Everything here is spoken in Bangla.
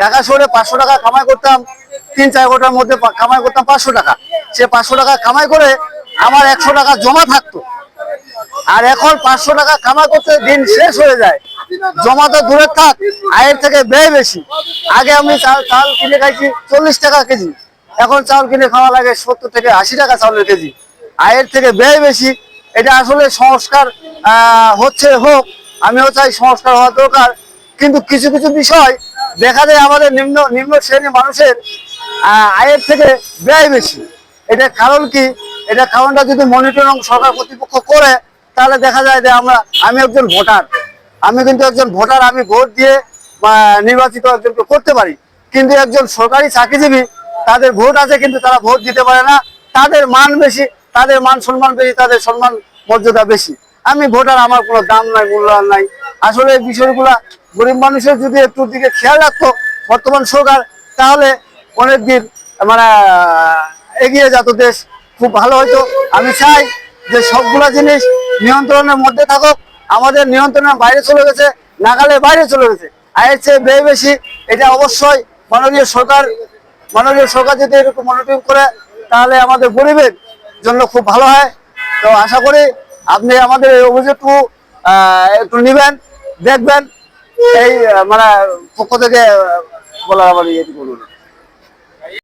ঢাকা শহরে পাঁচশো টাকা কামাই করতাম, তিন চার ঘণ্টার মধ্যে কামাই করতাম পাঁচশো টাকা। সে পাঁচশো টাকা কামাই করে আমার একশো টাকা জমা থাকতো। আর এখন পাঁচশো টাকা কামাই করতে দিন শেষ হয়ে যায়। জমা তো দূরে থাক, আয়ের থেকে ব্যয় বেশি। আগে আমি চাল চাল কিনে খাইছি চল্লিশ টাকা কেজি। এখন চাল কিনে খাওয়া লাগে সত্তর থেকে আশি টাকা চাউলের কেজি। আয়ের থেকে ব্যয় বেশি। এটা আসলে সংস্কার হচ্ছে হোক। আমিও চাই সংস্কার হওয়া দরকার। কিন্তু কিছু কিছু বিষয় দেখা যায় আমাদের নিম্ন নিম্ন শ্রেণির মানুষের আয়ের থেকে ব্যয় বেশি। এটা কারণ কি? এটা কারণটা যদি মনিটরিং সরকার কর্তৃপক্ষ করে, তাহলে দেখা যায় যে আমরা, আমি একজন ভোটার। আমি কিন্তু একজন ভোটার, আমি ভোট দিয়ে নির্বাচিত একজনকে করতে পারি। কিন্তু একজন সরকারি চাকরিজীবী, তাদের ভোট আছে কিন্তু তারা ভোট দিতে পারে না। তাদের মান বেশি, তাদের মান সম্মান বেশি, তাদের সম্মান মর্যাদা বেশি। আমি ভোটার, আমার কোনো দাম নাই, মূল্যায়ন নাই। আসলে এই বিষয়গুলা গরিব মানুষের যদি একটু দিকে খেয়াল রাখতো বর্তমান সরকার, তাহলে অনেক দিন মানে এগিয়ে যেত দেশ। খুব ভালো হতো আমি চাই যে সবগুলা জিনিস নিয়ন্ত্রণের মধ্যে থাকুক। আমাদের নিয়ন্ত্রণের বাইরে চলে গেছে নাগালে বাইরে চলে গেছে। আয়ের চেয়ে ব্যয় বেশি, এটা অবশ্যই মাননীয় সরকার মাননীয় সরকার যদি এরকম মনিটরিং করে, তাহলে আমাদের গরিবের জন্য খুব ভালো হয়। তো আশা করি আপনি আমাদের এই অভিযোগটুকু একটু নেবেন, দেখবেন। এই মানে পক্ষ থেকে বলার আমার ইয়ে করুন।